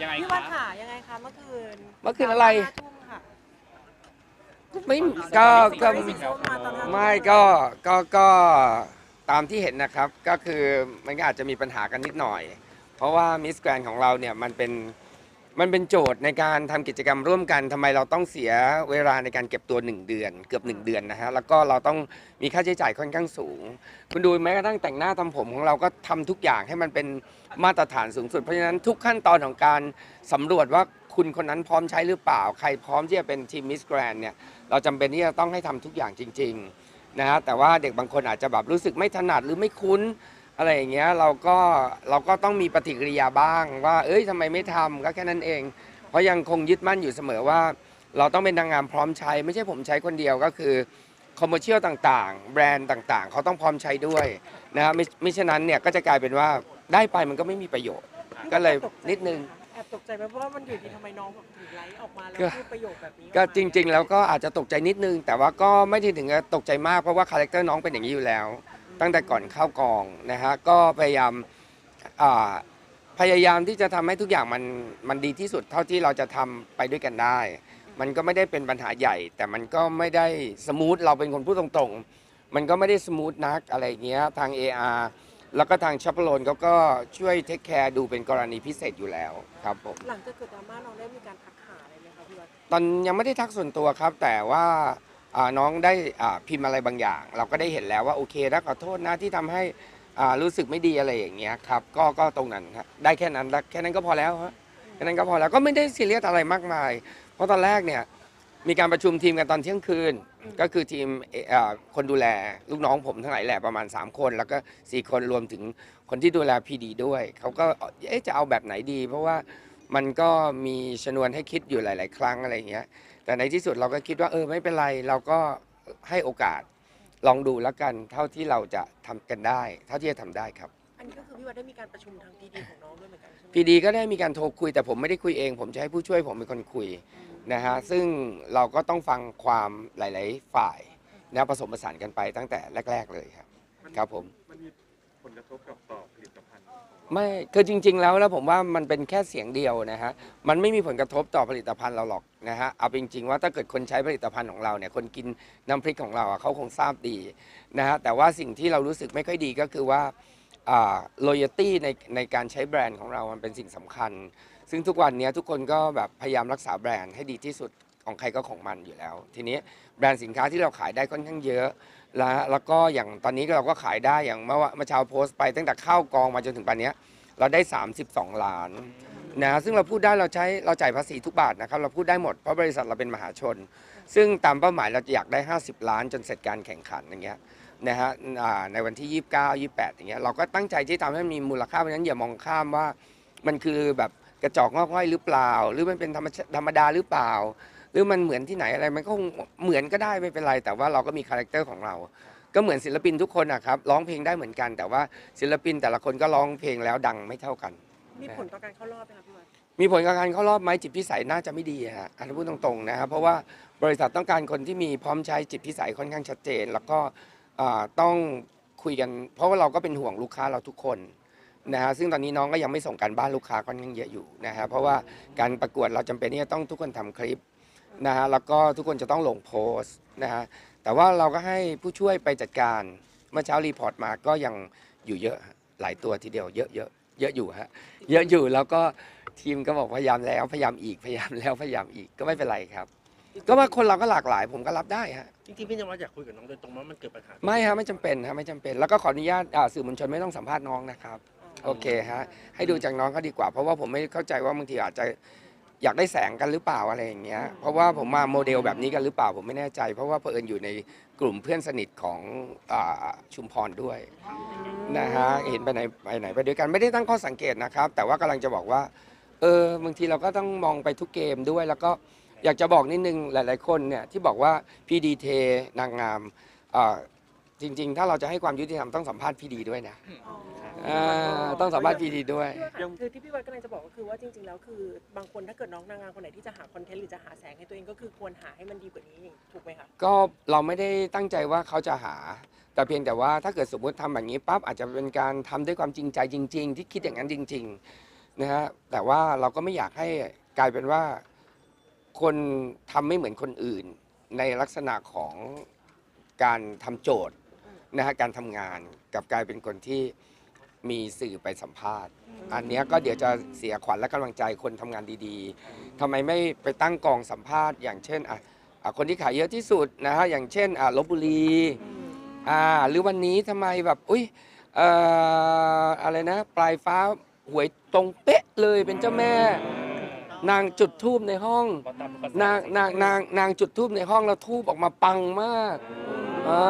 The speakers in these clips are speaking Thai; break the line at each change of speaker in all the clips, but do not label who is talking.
ยังไง
พี่
คะ
วัดค่ะยังไงคะเมื่อคืน
เมื่อคืนอะไร
ห้าทุ่มค่ะ
ไม่ก็ก็
สีส้มมาตอนห้าทุ่
ไม่ก็ก็ก็ตามที่เห็นนะครับก็คือมันก็อาจจะมีปัญหากันนิดหน่อย เพราะว่ามิสแกรนของเราเนี่ยมันเป็น มันเป็นโจทย์ในการทำกิจกรรมร่วมกันทำไมเราต้องเสียเวลาในการเก็บตัว 1 เดือน เกือบ 1 เดือนนะฮะแล้วก็เราต้องมีค่าใช้จ่ายค่อนข้างสูง คุณดูแม้กระทั่งแต่งหน้าทำผมของเราก็ทำทุกอย่างให้มันเป็นมาตรฐานสูงสุด เพราะฉะนั้นทุกขั้นตอนของการสำรวจว่าคุณคนนั้นพร้อมใช้หรือเปล่า ใครพร้อมที่จะเป็นทีมมิสแกรนเนี่ยเราจำเป็นที่จะต้องให้ทำทุกอย่างจริง ๆนะฮะแต่ว่าเด็กบางคนอาจจะแบบรู้สึกไม่ถนัดหรือไม่คุ้น อะไรอย่างเงี้ยเราก็เราก็ต้องมีปฏิกิริยาบ้างว่า เอ้ยทำไมไม่ทำก็แค่นั้นเอง เพราะยังคงยึดมั่นอยู่เสมอว่า เราต้องเป็นนางงามพร้อมใช้ ไม่ใช่ผมใช้คนเดียวก็คือคอมเมอร์เชียลต่างๆ แบรนด์ต่างๆ เขาต้องพร้อมใช้ด้วยนะฮะไม่ไม่ฉะนั้นเนี่ยก็จะกลายเป็นว่าได้ไปมันก็ไม่มีประโยชน์ ก็เลยนิดนึง
แอบตกใจไหมเพราะว่ามันอยู่ดีทำไมน้องแบบถึงไลฟ์ออกมาแล้ว
ก็
พูดประโยคแบบนี้
ก็
ออมา
จริง ๆ แล้วก็อาจจะตกใจนิดนึง แต่ว่าก็ไม่ได้ถึงกับตกใจมากเพราะว่าคาแรคเตอร์น้องเป็นอย่างนี้อยู่แล้ว ตั้งแต่ก่อนเข้ากองนะฮะก็พยายามอ่าพยายามที่จะทำให้ทุกอย่างมันมันดีที่สุดเท่าที่เราจะทำไปด้วยกันได้ มันก็ไม่ได้เป็นปัญหาใหญ่ แต่มันก็ไม่ได้สมูทเราเป็นคนพูดตรงๆ มันก็ไม่ได้สมูทนักอะไรอย่างเงี้ยทาง AR แล้วก็ทางชัปเปอร์โลนเขาก็ช่วยเทคแคร์ดูเป็นกรณีพิเศษอยู่แล้วครับผม
หลังจากเกิดดราม่าน้องได้มีการทักหาอะไรไหมคะพี่วัด
ตอนยังไม่ได้ทักส่วนตัวครับ แต่ว่าอ่า น้องได้พิมพ์อะไรบางอย่าง เราก็ได้เห็นแล้วว่าโอเคนะขอโทษนะที่ทำให้รู้สึกไม่ดีอะไรอย่างเงี้ยครับก็ก็ตรงนั้นครได้แค่นั้นแค่นั้นก็พอแล้วฮะแค่นั้นก็พอแล้วก็ไม่ได้ซีเรียสอะไรมากมาย เพราะตอนแรกเนี่ยมีการประชุมทีมกันตอนเที่ยงคืน ก็คือทีมคนดูแลลูกน้องผมทั้งหลายแหละประมาณ 3 คน แล้วก็ 4 คนรวมถึงคนที่ดูแลพีดีด้วยเขาก็เอ๊ะจะเอาแบบไหนดี เพราะว่า มันก็มีชนวนให้คิดอยู่หลาย ๆ ครั้งอะไรอย่างเงี้ย แต่ในที่สุดเราก็คิดว่าเออไม่เป็นไร เราก็ให้โอกาสลองดูแล้วกันเท่าที่เราจะทำกันได้ เท่าที่จะทำได้ครับ
อันนี้ก็คือพี่วัดได้มีการประชุมทางพีดีของน้องด้วยเหมือนกันใช่ไหม
พีดีก็ได้มีการโทรคุยแต่ผมไม่ได้คุยเอง ผมจะให้ผู้ช่วยผมเป็นคนคุยนะฮะซึ่งเราก็ต้องฟังความหลาย ๆ ฝ่ายนะผสมผสานกันไปตั้งแต่แรก ๆ เลยครับ ครับผม
มันมีผลกระทบกับต่อ
ไม่คือจริง ๆ แล้วแล้วผมว่ามันเป็นแค่เสียงเดียวนะฮะมันไม่มีผลกระทบต่อผลิตภัณฑ์เราหรอกนะฮะเอาจริง ๆ ว่าถ้าเกิดคนใช้ผลิตภัณฑ์ของเราเนี่ยคนกินน้ำพริกของเราอะเขาคงทราบดีนะฮะแต่ว่าสิ่งที่เรารู้สึกไม่ค่อยดีก็คือว่าอ่า loyalty ในในการใช้แบรนด์ของเรามันเป็นสิ่งสำคัญ ซึ่งทุกวันนี้ทุกคนก็แบบพยายามรักษาแบรนด์ให้ดีที่สุดของใครก็ของมันอยู่แล้ว ทีนี้แบรนด์สินค้าที่เราขายได้ค่อนข้างเยอะ แล้วแล้วก็อย่างตอนนี้เราก็ขายได้อย่างเมื่อว่าเมื่อเช้าโพสต์ไปตั้งแต่เข้ากองมาจนถึงปัจจุบันนี้เราได้ 32 ล้านนะซึ่งเราพูดได้เราใช้เราจ่ายภาษีทุกบาทนะครับเราพูดได้หมดเพราะบริษัทเราเป็นมหาชน ซึ่งตามเป้าหมายเราจะอยากได้ 50 ล้านจนเสร็จการแข่งขันอย่างเงี้ยนะฮะในวันที่ 29 28 อย่างเงี้ยเราก็ตั้งใจที่ทำให้มันมีมูลค่าเพราะฉะนั้นอย่ามองข้ามว่ามันคือแบบกระจอกงอกง่อยหรือเปล่า หรือมันเป็นธรรมดาหรือเปล่า หรือมันเหมือนที่ไหนอะไรมันก็คงเหมือนก็ได้ไม่เป็นไร แต่ว่าเราก็มีคาแรคเตอร์ของเรา ก็เหมือนศิลปินทุกคนนะครับร้องเพลงได้เหมือนกัน แต่ว่าศิลปินแต่ละคนก็ร้องเพลงแล้วดังไม่เท่ากัน
มีผลต่อการเข้ารอบไหมคะพี่วัด
มีผลกับการเข้ารอบไหมจิตพิสัยน่าจะไม่ดีฮะอันนี้พูดตรงๆนะครับเพราะว่าบริษัทต้องการคนที่มีพร้อมใช้จิตพิสัยค่อนข้างชัดเจน แล้วก็อ่าต้องคุยกัน เพราะว่าเราก็เป็นห่วงลูกค้าเราทุกคนนะฮะซึ่งตอนนี้น้องก็ยังไม่ส่งการบ้านลูกค้าค่อนข้างเยอะอยู่นะฮะเพราะว่าการประกวดเราจำเป็นที่จะต้องทุกคนทำคลิป นะฮะแล้วก็ทุกคนจะต้องลงโพสต์นะฮะแต่ว่าเราก็ให้ผู้ช่วยไปจัดการเมื่อเช้ารีพอร์ตมาก็ยังอยู่เยอะฮะหลายตัวทีเดียวเยอะเยอะเยอะอยู่ฮะเยอะอยู่แล้วก็ทีมก็บอกพยายามแล้วพยายามอีกพยายามแล้วพยายามอีกก็ไม่เป็นไรครับ ก็ว่าคนเราก็หลากหลายผมก็รับได้ฮะ
จริงๆพี่นวัดอยากคุยกับน้องโดยตรงว่ามันเกิดปัญหา
ไม่ฮะไม่จำเป็นฮะไม่จำเป็น แล้วก็ขออนุญาตอ่าสื่อมวลชนไม่ต้องสัมภาษณ์น้องนะครับ โอเคฮะ ให้ดูจากน้องเขาดีกว่า เพราะว่าผมไม่เข้าใจว่าบางทีอาจจะ อยากได้แสงกันหรือเปล่าอะไรอย่างเงี้ย เพราะว่าผมมาโมเดลแบบนี้กันหรือเปล่าผมไม่แน่ใจ เพราะว่าเผอิญอยู่ในกลุ่มเพื่อนสนิทของอ่าชุมพรด้วยนะฮะเห็นไปไหนไปไหนไปด้วยกันไม่ได้ตั้งข้อสังเกตนะครับ แต่ว่ากำลังจะบอกว่า เออบางทีเราก็ต้องมองไปทุกเกมด้วย แล้วก็อยากจะบอกนิดนึงหลาย ๆ คนเนี่ยที่บอกว่าพี่ดีเทนางงามเอ่อ จริง ๆ ถ้าเราจะให้ความยุติธรรมต้องสัมภาษณ์พี่ดีด้วยนะ
อ๋อ
อ่าต้องสัมภาษณ์พี่ดีด้วย
พี่วัดค่ะคือที่พี่วัดกำลังจะบอกก็คือว่าจริง ๆ แล้วคือบางคนถ้าเกิดน้องนางงามคนไหนที่จะหาคอนเทนต์หรือจะหาแสงให้ตัวเองก็คือควรหาให้มันดีกว่านี้ถูกไหมคะ
ก็เราไม่ได้ตั้งใจว่าเขาจะหา แต่เพียงแต่ว่าถ้าเกิดสมมุติทำแบบนี้ปั๊บอาจจะเป็นการทำด้วยความจริงใจจริง ๆ ที่คิดอย่างนั้นจริง ๆนะฮะแต่ว่าเราก็ไม่อยากให้กลายเป็นว่า คนทำไม่เหมือนคนอื่น ในลักษณะของการทำโจทย์ นะฮะการทำงานกับกลายเป็นคนที่มีสื่อไปสัมภาษณ์ อันเนี้ยก็เดี๋ยวจะเสียขวัญและกำลังใจคนทำงานดีๆทำไมไม่ไปตั้งกองสัมภาษณ์ อย่างเช่นอะอะคนที่ขายเยอะที่สุดนะฮะอย่างเช่นอะลบบุรีอ่าหรือวันนี้ทำไมแบบอุ้ยเอ่ออะไรนะ ปลายฟ้าหวยตรงเป๊ะเลยเป็นเจ้าแม่ นางจุดทูบในห้อง นางนางนางนางจุดทูบในห้องแล้วทูบออกมาปังมากอ่า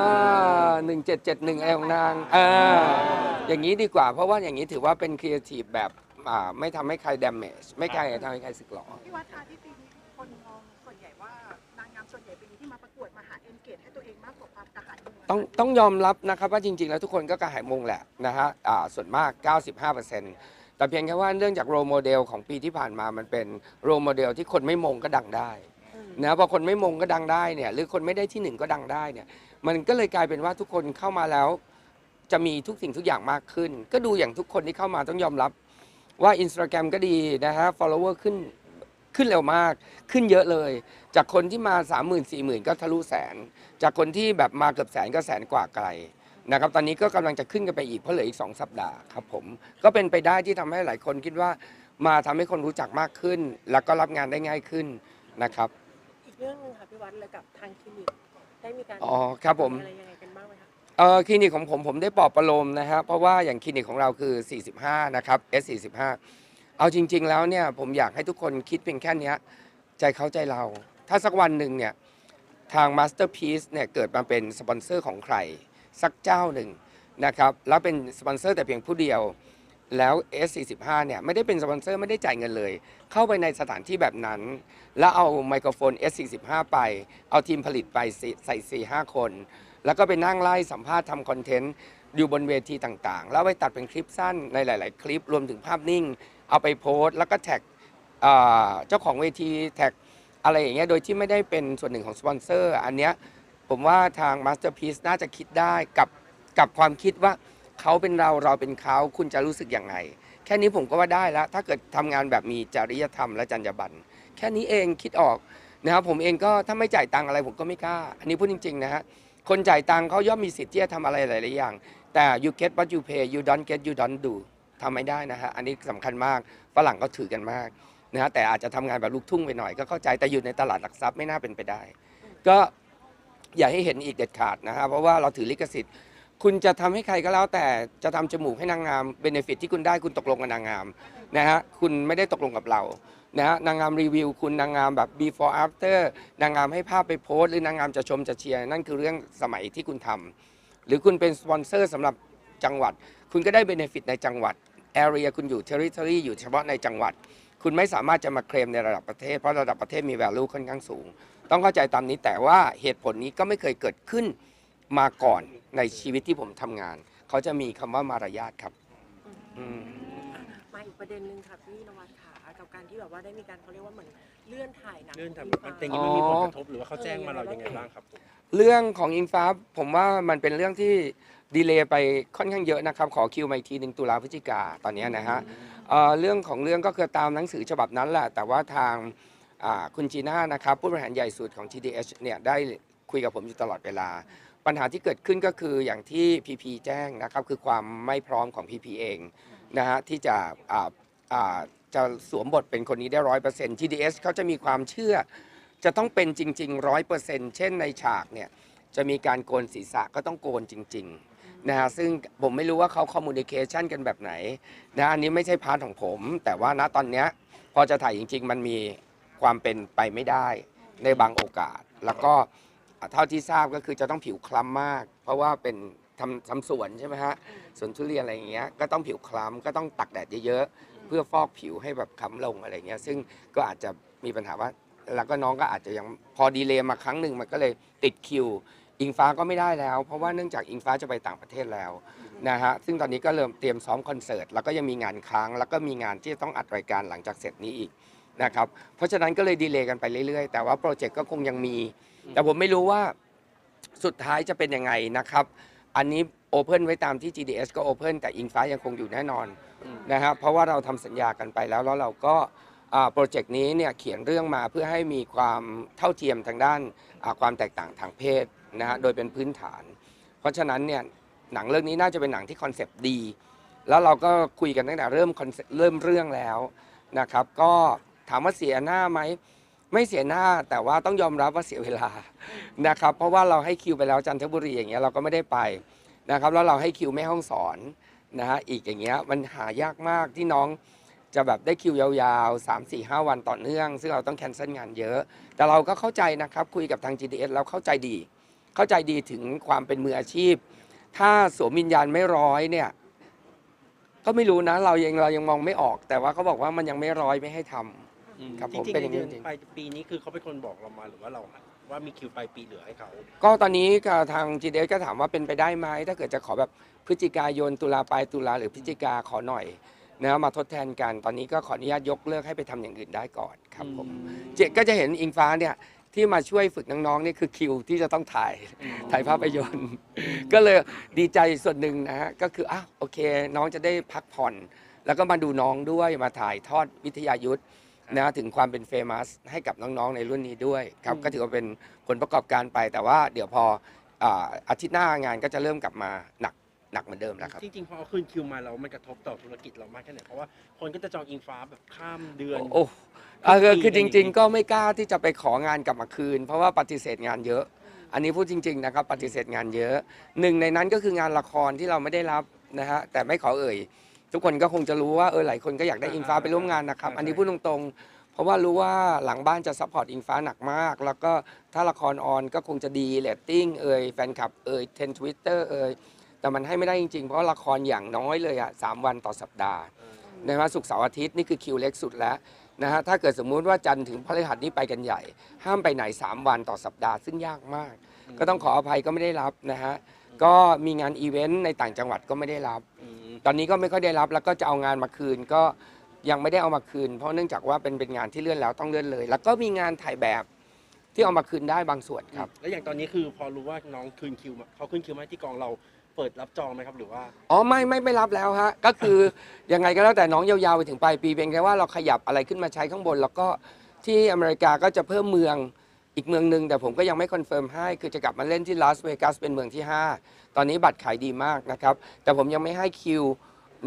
หนึ่งเจ็ดเจ็ดหนึ่งอะไรของนางอ่าอย่างนี้ดีกว่า เพราะว่าอย่างนี้ถือว่าเป็นครีเอทีฟแบบอ่าไม่ทำให้ใครด a ม a g e ไม่ใครทำให้ใครสึกหรอ
พี่วัดคะที่ปีนี้คนมองส่วนใหญ่ว่านางงามส่วนใหญ่ปีนี้ที่มาประกวดมาหาเอนเกจให้ตัวเองมากกว่าความกระหายเงิน
ต้องต้องยอมรับนะครับว่าจริง ๆ แล้วทุกคนก็กระหายมงแหละนะฮะอ่าส่วนมาก 95%แต่เพียงแค่ว่าเนื่องจากโรโมเดลของปีที่ผ่านมามันเป็นโรโมเดลที่คนไม่มงก็ดังได้นะพอคนไม่มงก็ดังได้เนี่ยหรือคนไม่ได้ที่หนึ่งก็ดังได้เนี่ย มันก็เลยกลายเป็นว่าทุกคนเข้ามาแล้ว จะมีทุกสิ่งทุกอย่างมากขึ้น ก็ดูอย่างทุกคนที่เข้ามาต้องยอมรับ ว่า Instagram ก็ดีนะฮะ follower ขึ้นขึ้นเร็วมาก ขึ้นเยอะเลย จากคนที่มา 3 0 0 0 0 4 0,000 ก็ทะลุแสน จากคนที่แบบมาเกือบแสนก็แสนกว่าไกลนะครับ ตอนนี้ก็กำลังจะขึ้นกันไปอีกเพราะเหลืออีก 2 สัปดาห์ครับผม ก็เป็นไปได้ที่ทำให้หลายคนคิดว่า มาทำให้คนรู้จักมากขึ้น แล้วก็รับงานได้ง่ายขึ้นนะครับ
อีกเรื่องหนึงค่ะพี่วัดเลยกับทางคลินิก ได้มีการ
อ๋อครับผม
อะไรยังไงกันบ้างไหมคะ
เออคลินิกของผมผมได้ปลอบประโลมนะฮะเพราะว่าอย่างคลินิกของเราคือ 45 นะครับ S45 เอาจริง ๆ แล้วเนี่ยผมอยากให้ทุกคนคิดเพียงแค่เนี้ยใจเขาใจเรา ถ้าสักวันหนึ่งเนี่ยทาง Masterpiece เนี่ยเกิดมาเป็นสปอนเซอร์ของใคร สักเจ้าหนึ่งนะครับ แล้วเป็นสปอนเซอร์แต่เพียงผู้เดียว แล้ว S45 เนี่ยไม่ได้เป็นสปอนเซอร์ไม่ได้จ่ายเงินเลย เข้าไปในสถานที่แบบนั้น แล้วเอาไมโครโฟน S45 ไป เอาทีมผลิตไปสี่ใส่ 4-5 คน แล้วก็ไปนั่งไล่สัมภาษณ์ทำคอนเทนต์อยู่บนเวทีต่างๆ แล้วไปตัดเป็นคลิปสั้นในหลาย ๆ คลิปรวมถึงภาพนิ่ง เอาไปโพสต์ แล้วก็แท็กเอ่อเจ้าของเวทีแท็กอะไรอย่างเงี้ยโดยที่ไม่ได้เป็นส่วนหนึ่งของสปอนเซอร์อันเนี้ยผมว่าทาง Masterpiece น่าจะคิดได้กับกับความคิดว่า เขาเป็นเราเราเป็นเขาคุณจะรู้สึกอย่างไรแค่นี้ผมก็ว่าได้แล้ว ถ้าเกิดทำงานแบบมีจริยธรรมและจรรยาบรรณแค่นี้เองคิดออกนะครับผมเองก็ถ้าไม่จ่ายตังค์อะไรผมก็ไม่กล้า อันนี้พูดจริงๆนะฮะคนจ่ายตังค์เขาย่อมมีสิทธิ์ที่จะทำอะไรหลายๆอย่าง แต่ you get what you pay you don't get you don't do ทำไม่ได้นะฮะอันนี้สำคัญมากฝรั่งก็ถือกันมากนะฮะแต่อาจจะทำงานแบบลูกทุ่งไปหน่อยก็เข้าใจแต่อยู่ในตลาดหลักทรัพย์ไม่น่าเป็นไปได้ ก็อย่าให้เห็นอีกเด็ดขาดนะฮะเพราะว่าเราถือลิขสิทธิ์ คุณจะทำให้ใครก็แล้วแต่จะทำจมูกให้นางงามเบนฟิตที่คุณได้คุณตกลงกับนางงามนะฮะคุณไม่ได้ตกลงกับเรานะฮะนางงามรีวิว คุณนางงามแบบ before after นางงามให้ภาพไปโพสต์หรือนางงามจะชมจะเชียร์นั่นคือเรื่องสมัยที่คุณทำหรือคุณเป็นสปอนเซอร์สำหรับจังหวัด คุณก็ได้เบนฟิตในจังหวัด area คุณอยู่ territory อยู่เฉพาะในจังหวัด คุณไม่สามารถจะมาเคลมในระดับประเทศ เพราะระดับประเทศมี value ค่อนข้างสูง ต้องเข้าใจตามนี้แต่ว่าเหตุผลนี้ก็ไม่เคยเกิดขึ้น มาก่อนในชีวิตที่ผมทำงาน เขาจะมีคำว่ามารยาทครับอืม
มาอีกประเด็นหนึ่งค่ะพี่นวัดขากับการที่แบบว่าได้มีการเขาเรียกว่าเหมือนเลื่อนถ่ายหนัง
เรื่องทำ
ห
มั
รื
น
เปล่า
เป็นอย่างนี้มันมีผลกระทบหรือว่าเขาแจ้งมาเรายังไงบ้างครับผม
เรื่องของอิงฟ้าผมว่ามันเป็นเรื่องที่ดีเลย์ไปค่อนข้างเยอะนะครับ ขอคิวมาอีกทีหนึ่งตุลาพฤศจิกาตอนเนี้ยนะฮะเอ่อเรื่องของเรื่องก็คือตามหนังสือฉบับนั้นแหละ แต่ว่าทางอ่าคุณจีน่านะครับผู้บริหารใหญ่สุดของ TDH เนี่ยได้คุยกับผมอยู่ตลอดเวลา ปัญหาที่เกิดขึ้นก็คืออย่างที่ PP แจ้งนะครับคือความไม่พร้อมของ PP เองนะฮะที่จะอ่าอ่าจะสวมบทเป็นคนนี้ได้ร้อยเปอร์เซ็นต์ TDS เขาจะมีความเชื่อ จะต้องเป็นจริงๆร้อยเปอร์เซ็นต์เช่นในฉากเนี่ยจะมีการโกนศีรษะก็ต้องโกนจริงๆนะฮะซึ่งผมไม่รู้ว่าเขาคอมมูนิเคชันกันแบบไหนนะอันนี้ไม่ใช่พาร์ทของผม แต่ว่าณตอนเนี้ยพอจะถ่ายจริง ๆ มันมีความเป็นไปไม่ได้ในบางโอกาสแล้วก็ เท่าที่ทราบก็คือจะต้องผิวคล้ำมาก เพราะว่าเป็นทำทำสวนใช่ไหมฮะสวนทุเรียนอะไรอย่างเงี้ยก็ต้องผิวคล้ำก็ต้องตักแดดเยอะๆเพื่อฟอกผิวให้แบบคล้ำลงอะไรเงี้ยซึ่งก็อาจจะมีปัญหาว่าแล้วก็น้องก็อาจจะยังพอดีเลย์มาครั้งหนึ่งมันก็เลยติดคิว อิงฟ้าก็ไม่ได้แล้ว เพราะว่าเนื่องจากอิงฟ้าจะไปต่างประเทศแล้วนะฮะซึ่งตอนนี้ก็เริ่มเตรียมซ้อมคอนเสิร์ตแล้วก็ยังมีงานค้าง แล้วก็มีงานที่จะต้องอัดรายการหลังจากเสร็จนี้อีกนะครับเพราะฉะนั้นก็เลยดีเลย์กันไปเรื่อยๆ แต่ว่าโปรเจกต์ก็คงยังมี แต่ผมไม่รู้ว่าสุดท้ายจะเป็นยังไงนะครับ อันนี้โอเพนไว้ตามที่ GDS ก็โอเพนแต่อิงฟ้ายังคงอยู่แน่นอน
อืม
นะครับเพราะว่าเราทำสัญญากันไปแล้ว แล้วเราก็อ่าโปรเจกต์นี้เนี่ยเขียนเรื่องมาเพื่อให้มีความเท่าเทียมทางด้านอ่าความแตกต่างทางเพศนะฮะโดยเป็นพื้นฐาน เพราะฉะนั้นเนี่ยหนังเรื่องนี้น่าจะเป็นหนังที่คอนเซปต์ดี แล้วเราก็คุยกันตั้งแต่เริ่ม concept เริ่มเรื่องแล้วนะครับ ก็ถามว่าเสียหน้าไหม ไม่เสียหน้าแต่ว่าต้องยอมรับว่าเสียเวลานะครับ เพราะว่าเราให้คิวไปแล้วจันทบุรีอย่างเงี้ยเราก็ไม่ได้ไปนะครับ แล้วเราให้คิวแม่ห้องสอนนะฮะอีกอย่างเงี้ยมันหายากมากที่น้องจะแบบได้คิวยาวๆ 3 4 5 วันต่อเนื่อง ซึ่งเราต้องแคนเซิลงานเยอะ แต่เราก็เข้าใจนะครับ คุยกับทาง GDS แล้วเข้าใจดี เข้าใจดีถึงความเป็นมืออาชีพ ถ้าสวมวิญญาณไม่ร้อยเนี่ย ก็ไม่รู้นะ เรายังเรายังมองไม่ออก แต่ว่าเขาบอกว่ามันยังไม่ร้อยไม่ให้ทำ
อืม
ครับ
จ
ผม
ริง
เป็น
ๆ
อย่างนี้
เดือน
จริง
ปลายปีนี้คือเขาเป็นคนบอกเรามาหรือว่าเราว่ามีคิวปลายปีเหลือให้เขา
ก็ตอนนี้ก็ทาง GDS ก็ถามว่าเป็นไปได้ไหมถ้าเกิดจะขอแบบพฤศจิกายนตุลาปลายตุลาหรือพฤศจิกาขอหน่อยนะมาทดแทนกัน ตอนนี้ก็ขออนุญาตยกเลิกให้ไปทำอย่างอื่นได้ก่อนครับผมเจก็จะเห็นอิงฟ้าเนี่ยที่มาช่วยฝึกน้องๆนี่คือคิวที่จะต้องถ่ายถ่ายภาพยนตร์ ก็เลยดีใจส่วนหนึ่งนะฮะก็คืออ้าวโอเค น้องจะได้พักผ่อน แล้วก็มาดูน้องด้วยมาถ่ายทอดวิทยายุทธ์ นะถึงความเป็นเฟมัสให้กับน้องๆในรุ่นนี้ด้วยครับก็ถือว่าเป็นผลประกอบการไปแต่ว่าเดี๋ยวพออ่าอาทิตย์หน้างานก็จะเริ่มกลับมาหนักหนักเหมือนเดิมแล้วครับ
จริงๆ พอเอาคืนคิวมาแล้วมันกระทบต่อธุรกิจเรามากแค่ไหนเพราะว่าคนก็จะจองอิงฟ้าแบบข้ามเดือน
โอ้เออคือ
ปี
คือจ
อะไรอย่าง
ริง
งี้
ๆก็ไม่กล้าที่จะไปของานกลับมาคืน เพราะว่าปฏิเสธงานเยอะ อันนี้พูดจริง ๆ นะครับ ปฏิเสธงานเยอะ หนึ่งในนั้นก็คืองานละครที่เราไม่ได้รับนะฮะแต่ไม่ขอเอ่ย ทุกคนก็คงจะรู้ว่าเออหลายคนก็อยากได้อิงฟ้าไปร่วมงานนะครับ อันนี้พูดตรงๆ เพราะว่ารู้ว่าหลังบ้านจะซัพพอร์ตอิงฟ้าหนักมาก แล้วก็ถ้าละครออนก็คงจะดีเรตติ้งเอ่ยแฟนคลับเอ่ยเทรนทวิตเตอร์เอ่ยแต่มันให้ไม่ได้จริงๆ เพราะละครอย่างน้อยเลยอะสามวันต่อสัปดาห์นะฮะศุกร์เสาร์อาทิตย์นี่คือคิวเล็กสุดแล้วนะฮะถ้าเกิดสมมุติว่าจันทร์ถึงพฤหัสนี่ไปกันใหญ่ ห้ามไปไหน 3 วันต่อสัปดาห์ซึ่งยากมาก ก็ต้องขออภัยก็ไม่ได้รับนะฮะก็มีงานอีเวนต์ในต่างจังหวัดก็ไม่ได้รับ
อืม
ตอนนี้ก็ไม่ค่อยได้รับแล้วก็จะเอางานมาคืนก็ยังไม่ได้เอามาคืน เพราะเนื่องจากว่าเป็นเป็นงานที่เลื่อนแล้วต้องเลื่อนเลย แล้วก็มีงานถ่ายแบบที่เอามาคืนได้บางส่วนครับ
แล้วอย่างตอนนี้คือพอรู้ว่าน้องคืนคิวมาเขาคืนคิวมาที่กองเราเปิดรับจองไหมครับหรือว่า
อ๋อไม่ไม่ไม่รับแล้วฮะ ก็คือ ยังไงก็แล้วแต่น้องยาวๆไปถึงปลายปีเพียงแค่ว่าเราขยับอะไรขึ้นมาใช้ข้างบน แล้วก็ที่อเมริกาก็จะเพิ่มเมือง อีกเมืองหนึ่งแต่ผมก็ยังไม่คอนเฟิร์มให้คือจะกลับมาเล่นที่ลาสเวกัสเป็นเมืองที่ 5 ตอนนี้บัตรขายดีมากนะครับ แต่ผมยังไม่ให้คิว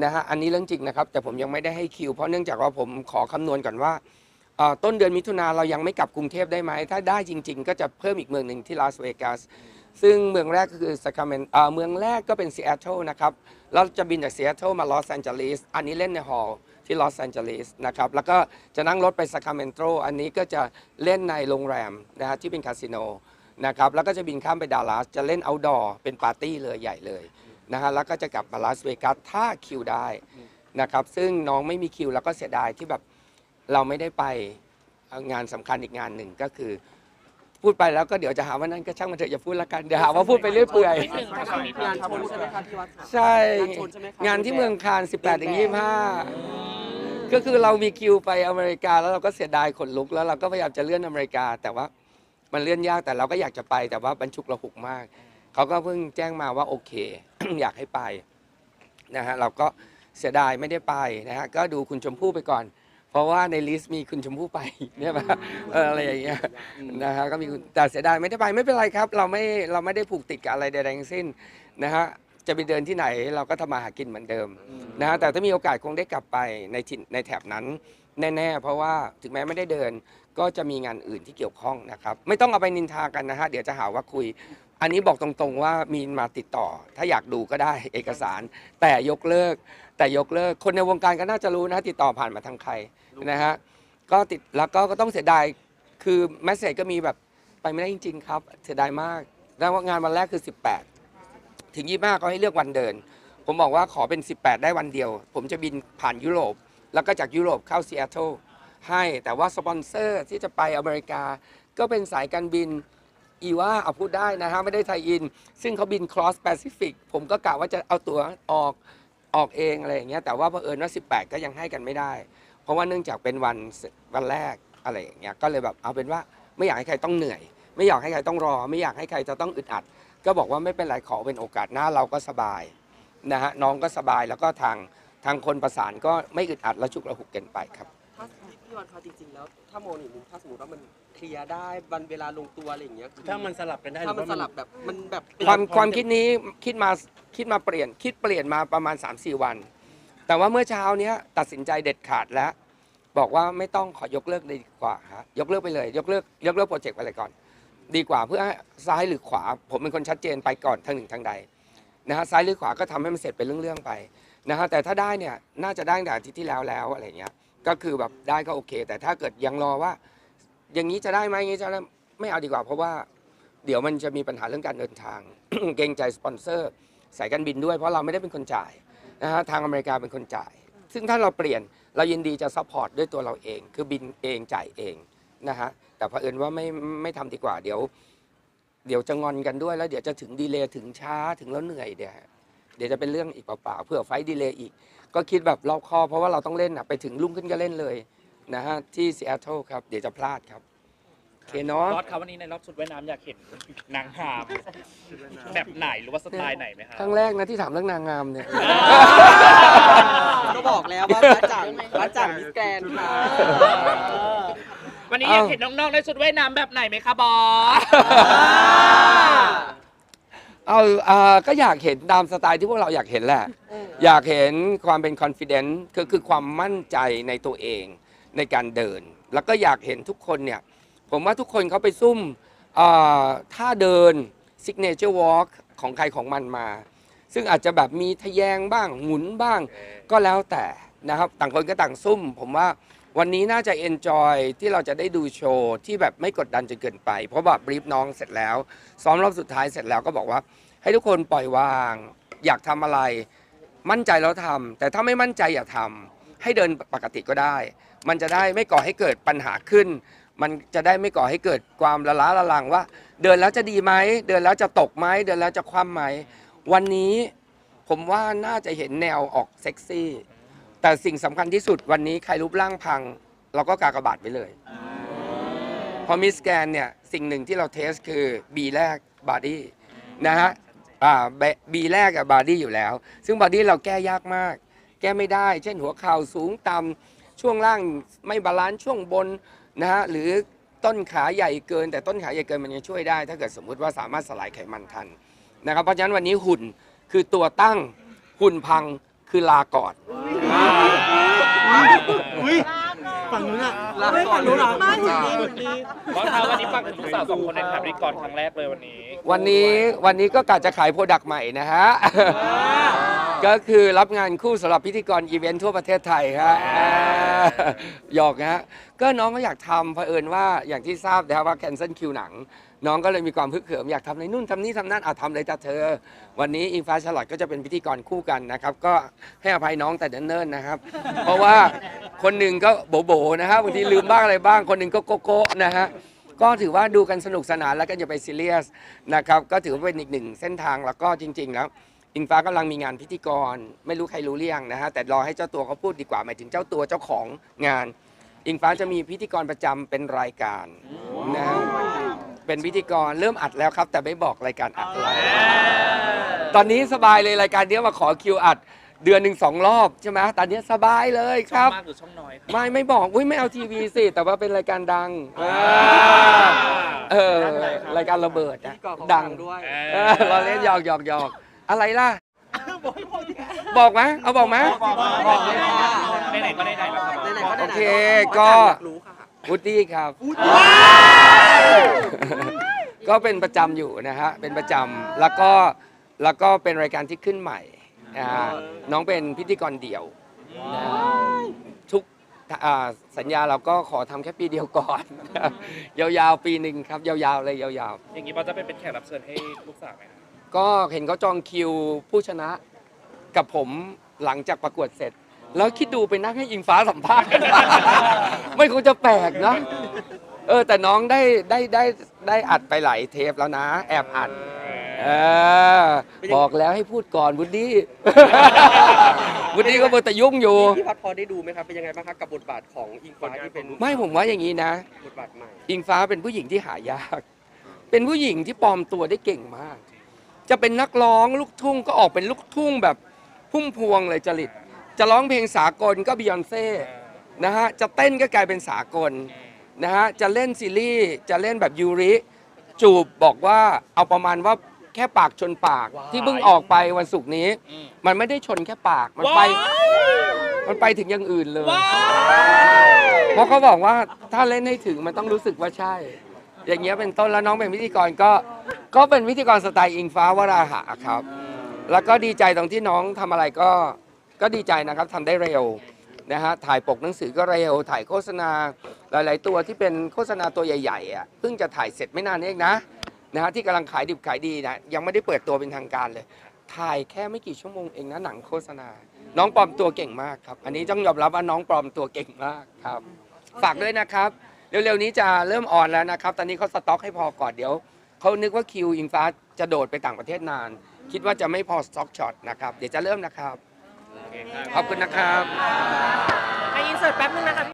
นะฮะอันนี้เรื่องจริงนะครับ แต่ผมยังไม่ได้ให้คิว เพราะเนื่องจากว่าผมขอคำนวณก่อนว่าต้นเดือนมิถุนาเรายังไม่กลับกรุงเทพได้ไหม ถ้าได้จริง ๆ ก็จะเพิ่มอีกเมืองหนึ่งที่ลาสเวกัสซึ่งเมืองแรกก็คือส c า a เมนเมืองแรกก็เป็นซีแอตเทิลนะครับแล้วจะบินจากซีแอตเทิลมาลอสแอนเจลิสอันนี้เล่นในฮอล ที่ลอสแอนเจลิสนะครับแล้วก็จะนั่งรถไปส c า a เมนโตอันนี้ก็จะเล่นในโรงแรมนะฮะที่เป็นคาสิโนนะครับแล้วก็จะบินข้ามไปดัลลัสจะเล่นเอาท์ดอร์เป็นปาร์ตี้เลยใหญ่เลยนะฮะแล้วก็จะกลับมาลาสเวกัสถ้าคิวได้นะครับซึ่งน้องไม่มีคิวแล้วก็เสียดายที่แบบเราไม่ได้ไปงานสำคัญอีกงานหนึ่งก็คือ พูดไปแล้วก็เดี๋ยวจะหาว่านั่นก็ช่างมันเถอะอย่าพูดละกันเดี๋ยวหาว่าพูดไปเรื่อยเปื่อย
งานชนใช่ไหมคะที่วัด
ใช่
งานชนใช่ไหมคะ
งานที่เมืองคาน 18ถึง25 ก็คือเรามีคิวไปอเมริกาแล้วเราก็เสียดายขนลุกแล้วเราก็พยายามจะเลื่อนอเมริกา แต่ว่ามันเลื่อนยากแต่เราก็อยากจะไปแต่ว่าบรรชุกระหุกมาก เขาก็เพิ่งแจ้งมาว่าโอเค อยากให้ไปนะฮะเราก็เสียดายไม่ได้ไปนะฮะก็ดูคุณชมพู่ไปก่อน เพราะว่าในลิสต์มีคุณชมพู่ไปเนี่ยปะเอออะไรอย่างเงี้ยนะฮะก็มีคุณแต่เสียดายไม่ได้ไปไม่เป็นไรครับ เราไม่เราไม่ได้ผูกติดกับอะไรใดๆทั้งสิ้นนะฮะ จะไปเดินที่ไหนเราก็ทำมาหากินเหมือนเดิมนะฮะแต่ถ้ามีโอกาสคงได้กลับไปในถิ่นในแถบนั้นแน่ๆ เพราะว่าถึงแม้ไม่ได้เดินก็จะมีงานอื่นที่เกี่ยวข้องนะครับ ไม่ต้องเอาไปนินทากันนะฮะเดี๋ยวจะหาว่าคุย อันนี้บอกตรงๆว่ามีมาติดต่อ ถ้าอยากดูก็ได้เอกสาร แต่ยกเลิก แต่ยกเลิกคนในวงการก็น่าจะรู้นะติดต่อผ่านมาทางใครนะฮะก็ติดแล้วก็ก็ต้องเสียดายคือแมสเซจก็มีแบบไปไม่ได้จริง ๆ ครับ เสียดายมากแล้วงานวันแรกคือ 18 ถึง 25เขาให้เลือกวันเดิน ผมบอกว่าขอเป็น 18 ได้วันเดียว ผมจะบินผ่านยุโรป แล้วก็จากยุโรปเข้าซีแอตเทิลให้แต่ว่าสปอนเซอร์ที่จะไปอเมริกา ก็เป็นสายการบินอีว่าเอาพูดได้นะฮะไม่ได้ไทยอิน ซึ่งเขาบิน cross Pacific ผมก็กะว่าจะเอาตั๋วออกออกเองอะไรอย่างเงี้ยแต่ว่าเผอิญว่า 18 ก็ยังให้กันไม่ได้ เพราะว่าเนื่องจากเป็นวันวันแรกอะไรอย่างเงี้ยก็เลยแบบเอาเป็นว่าไม่อยากให้ใครต้องเหนื่อย ไม่อยากให้ใครต้องรอ ไม่อยากให้ใครจะต้องอึดอัด ก็บอกว่าไม่เป็นไรขอเป็นโอกาสหน้าเราก็สบายนะฮะน้องก็สบายแล้วก็ทางทางคนประสานก็ไม่อึดอัดและฉุกระหุกเกินไปครับ
ถ้าพี่วันคะจริงๆแล้ว ถ้ามองอีกมุมถ้าสมมติว่ามันเคลียร์ได้วันเวลาลงตัวอะไรอย่างเงี้ยคือ
ถ้ามันสลับกันได้
ถ้ามัน
หรือ
ส
ว่
ลับแบบมันแบบ
ความ
เราพร้อม
ความ
จะ
คิดนี้คิดมาคิดมาเปลี่ยน คิดเปลี่ยนมาประมาณ 3-4 วัน แต่ว่าเมื่อเช้าเนี้ยตัดสินใจเด็ดขาดแล้ว บอกว่าไม่ต้องขอยกเลิกเลยดีกว่าฮะยกเลิกไปเลย ยกเลิกยกเลิกโปรเจกต์ไปเลยก่อน ดีกว่าเพื่อซ้ายหรือขวา ผมเป็นคนชัดเจนไปก่อนทางหนึ่งทางใดนะฮะซ้ายหรือขวาก็ทำให้มันเสร็จเป็นเรื่องๆไปนะฮะแต่ถ้าได้เนี่ยน่าจะได้ตั้งแต่อาทิตย์ที่แล้วแล้วอะไรเงี้ยก็คือแบบได้ก็โอเค แต่ถ้าเกิดยังรอว่า อย่างนี้จะได้ไหมอย่างนี้จะได้ไม่เอาดีกว่า เพราะว่าเดี๋ยวมันจะมีปัญหาเรื่องการเดินทาง เกรงใจสปอนเซอร์สายการบินด้วย เพราะเราไม่ได้เป็นคนจ่ายนะฮะทางอเมริกาเป็นคนจ่าย ซึ่งถ้าเราเปลี่ยนเรายินดีจะซัพพอร์ตด้วยตัวเราเอง คือบินเองจ่ายเอง นะฮะแต่เผอิญว่าไม่ไม่ทำดีกว่าเดี๋ยว เดี๋ยวจะงอนกันด้วยแล้วเดี๋ยวจะถึงดีเลย์ถึงช้าถึงแล้วเหนื่อยเดี๋ยวเดี๋ยวจะเป็นเรื่องอีกเปล่าๆเพื่อไฟดีเลย์อีก ก็คิดแบบรอบคอบเพราะว่าเราต้องเล่นอะไปถึงรุ่งขึ้นก็เล่นเลยนะฮะที่ซีแอตเทิลครับเดี๋ยวจะพลาดครับโอเคเนาะ
บอสครับวันนี้ในรอบชุดว่ายน้ำอยากเห็นนางงามแบบไหนหรือว่าสไตล์ไหนไหมครับ
ครั้งแรกนะที่ถามเรื่องนางงามเนี่ย
ก็บอกแล้วว่าพระจังพระจังมิสแกรนด์ค่ะ
วันนี้อยากเห็นน้องๆในชุดว่ายน้ำแบบไหนไหมคะบอส
เอาอ่าก็อยากเห็นตามสไตล์ที่พวกเราอยากเห็นแหละ อยากเห็นความเป็น confident ก็คือความมั่นใจในตัวเองในการเดิน แล้วก็อยากเห็นทุกคนเนี่ย ผมว่าทุกคนเขาไปซุ่มอ่าท่าเดิน signature walk ของใครของมันมา ซึ่งอาจจะแบบมีทะแยงบ้างหมุนบ้าง ก็แล้วแต่นะครับ ต่างคนก็ต่างซุ่ม ผมว่า วันนี้น่าจะ enjoy ที่เราจะได้ดูโชว์ที่แบบไม่กดดันจนเกินไป เพราะแบบบรีฟน้องเสร็จแล้ว ซ้อมรอบสุดท้ายเสร็จแล้วก็บอกว่า ให้ทุกคนปล่อยวาง อยากทำอะไร มั่นใจแล้วทำแต่ถ้าไม่มั่นใจอย่าทำให้เดินปกติก็ได้ มันจะได้ไม่ก่อให้เกิดปัญหาขึ้น มันจะได้ไม่ก่อให้เกิดความละล้าละลังว่า เดินแล้วจะดีไหมเดินแล้วจะตกไหมเดินแล้วจะคว่ำไหมวันนี้ผมว่าน่าจะเห็นแนวออกเซ็กซี่ แต่สิ่งสำคัญที่สุดวันนี้ใครรูปร่างพัง เราก็กากบาทไปเลย พอมิสแกนเนี่ย สิ่งหนึ่งที่เราเทสคือ B แรกบอดี้นะฮะอ่าบีแรกกับบอดี้อยู่แล้ว ซึ่งบอดี้เราแก้ยากมาก แก้ไม่ได้ เช่นหัวเข่าสูงต่ำช่วงล่างไม่บาลานซ์ช่วงบนนะฮะหรือต้นขาใหญ่เกิน แต่ต้นขาใหญ่เกินมันยังช่วยได้ ถ้าเกิดสมมุติว่าสามารถสลายไขมันทันนะครับเพราะฉะนั้นวันนี้หุ่นคือตัวตั้งหุ่นพัง คือลาก่อน
อุ้ยฝั่งนู้นอะ
ลาก่อนรู้หรอ
บ้านอยู่ดีอยู่ดี
บอสครับวันนี้ฝากถึงลูกสาวสองคนในแถบริกรครั้งแรกเลยวันนี้
วันนี้วันนี้ก็กะจะขายโปรดักต์ใหม่นะฮะ ก็คือรับงานคู่สำหรับพิธีกรอีเวนท์ทั่วประเทศไทยครับอ่าหยอกนะฮะ ก็น้องก็อยากทำเผอิญว่าอย่างที่ทราบนะครับว่าแคนเซิลคิวหนัง น้องก็เลยมีความพึกเขิมอยากทำอะไรนู่นทำนี่ทำนั่นเอาทำเลยจ้าเธอ วันนี้อิงฟ้าฉลอดก็จะเป็นพิธีกรคู่กันนะครับ ก็ให้อภัยน้องแต่เนิ่นๆนะครับ เพราะว่าคนหนึ่งก็โบโบๆนะฮะบางทีลืมบ้างอะไรบ้าง คนหนึ่งก็โกโก้นะฮะก็ถือว่าดูกันสนุกสนานแล้วก็อย่าไปซีเรียสนะครับก็ถือว่าเป็นอีกหนึ่งเส้นทางแล้วก็จริง ๆ แล้วอิงฟ้ากำลังมีงานพิธีกร ไม่รู้ใครรู้หรือยังนะฮะแต่รอให้เจ้าตัวเขาพูดดีกว่าหมายถึงเจ้าตัวเจ้าของงาน อิงฟ้าจะมีพิธีกรประจำเป็นรายการนะฮะ เป็นพิธีกรเริ่มอัดแล้วครับ แต่ไม่บอกรายการอัดอะไรตอนนี้สบายเลยรายการเนี้ยมาขอคิวอัด เดือนหนึ่งสองรอบใช่ไหมตอนนี้สบายเลยค
ช่อง
รับ
มากหรือช่องน้อยครับ
ไม่ไม่บอกอุ้ยไม่เอาทีวีสิ แต่ว่าเป็นรายการดังอ่าเออรายการระเบิด
พิ
อะ
ธีกรของ
ดัง
ด้วย
เอ
เออเราเล่นหยอกหยอกหยอกอะไรล่ะ บอกไหมเอาบอกไหม
บอกเลยค่ะ
ไหนๆก็ไหนๆแล้วครับ
ไหนๆก็ไหนๆ
โอเค
ก็
ก็
อยากรู้ค่ะ
วูดดี้ครับ ก็เป็นประจำอยู่นะฮะ เป็นประจำแล้วก็แล้วก็เป็นรายการที่ขึ้นใหม่อ่าน้องเป็นพิธีกรเดี่ยวนะทุกอ่าสัญญาเราก็ขอทำแค่ปีเดียวก่อน ยาวๆปีหนึ่งครับ ยาวๆเลยยาว
อย่างนี้บอสจะไปเป็นแขกรับเชิญให้ลูกสาวไหมครับ
ๆ ก็เห็นเขาจองคิวผู้ชนะกับผมหลังจากประกวดเสร็จ แล้วคิดดูไปนั่งให้อิงฟ้าสัมภาษณ์ ไม่คงจะแปลกนะเออ แต่น้องได้ได้ได้ได้อัดไปหลายเทปแล้วนะ แอบอัดเออบอกแล้วให้พูดก่อนวุฒิวุฒิก็เบอร์แต่ยุ่งอยู่
พี่พัดพอได้ดูไหมครับ เป็นยังไงบ้างครับกับบทบาทของอิงฟ้าที่เป็น
ไม่ผมว่าอย่างนี้นะ
บทบาทใหม่
อิงฟ้าเป็นผู้หญิงที่หายาก เป็นผู้หญิงที่ปลอมตัวได้เก่งมาก จะเป็นนักร้องลูกทุ่งก็ออกเป็นลูกทุ่งแบบพุ่มพวงเลยจริต จะร้องเพลงสากลก็บิยอนเซ่นะฮะจะเต้นก็กลายเป็นสากลนะฮะจะเล่นซีรีส์จะเล่นแบบยูริ จูบบอกว่าเอาประมาณว่าแค่ปากชนปาก
ว้าย
ที่เพิ่งออกไปวันศุกร์นี้
อืม
มันไม่ได้ชนแค่ปากมันไปมันไปถึงอย่างอื่นเลยเพราะเขาบอกว่าถ้าเล่นให้ถึงมันต้องรู้สึกว่าใช่ อย่างเงี้ยเป็นต้นแล้วน้องเป็นพิธีกรก็ก็เป็นพิธีกรสไตล์อิงฟ้าวราหะครับ แล้วก็ดีใจตรงที่น้องทำอะไรก็ ก็ดีใจนะครับทำได้เร็วนะฮะถ่ายปกหนังสือก็เร็ว ถ่ายโฆษณาหลาย ๆ ตัวที่เป็นโฆษณาตัวใหญ่ๆอะเพิ่งจะถ่ายเสร็จไม่นานเองนะนะฮะที่กำลังขายดิบขายดีนะยังไม่ได้เปิดตัวเป็นทางการเลย ถ่ายแค่ไม่กี่ชั่วโมงเองนะหนังโฆษณา น้องปลอมตัวเก่งมากครับ อันนี้ต้องยอมรับว่าน้องปลอมตัวเก่งมากครับ ฝากด้วยนะครับ เร็ว ๆ นี้จะเริ่มออนแล้วนะครับ ตอนนี้เขาสต็อกให้พอก่อนเดี๋ยวเขานึกว่าคิวอิงฟ้าจะโดดไปต่างประเทศนาน คิดว่าจะไม่พอสต็อกช็อตนะครับ เดี๋ยวจะเริ่มนะครับ ขอบคุณนะครับ
ไปอินเสิร์ตแป๊บนึงนะคะ